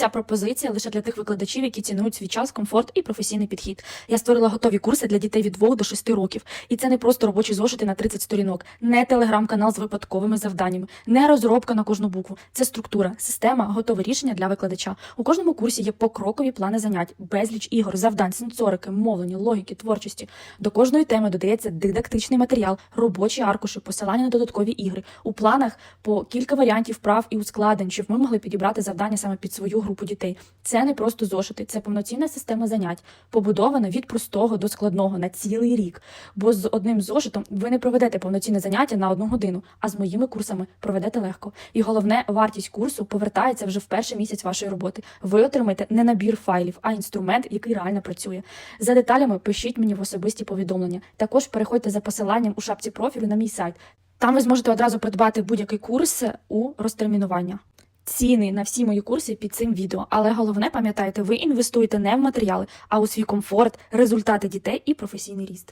Ця пропозиція лише для тих викладачів, які цінують свій час, комфорт і професійний підхід. Я створила готові курси для дітей від 2 до 6 років. І це не просто робочі зошити на 30 сторінок, не телеграм-канал з випадковими завданнями, не розробка на кожну букву. Це структура, система, готове рішення для викладача. У кожному курсі є покрокові плани занять, безліч ігор, завдань, сенсорики, мовлення, логіки, творчості. До кожної теми додається дидактичний матеріал, робочі аркуші, посилання на додаткові ігри. У планах по кілька варіантів прав і ускладнень, щоб ми могли підібрати завдання саме під свою групу дітей. Це не просто зошити, це повноцінна система занять, побудована від простого до складного на цілий рік. Бо з одним зошитом ви не проведете повноцінне заняття на одну годину, а з моїми курсами проведете легко. І головне, вартість курсу повертається вже в перший місяць вашої роботи. Ви отримаєте не набір файлів, а інструмент, який реально працює. За деталями пишіть мені в особисті повідомлення. Також переходьте за посиланням у шапці профілю на мій сайт. Там ви зможете одразу придбати будь-який курс у розтермінування. Ціни на всі мої курси під цим відео, але головне пам'ятайте, ви інвестуєте не в матеріали, а у свій комфорт, результати дітей і професійний ріст.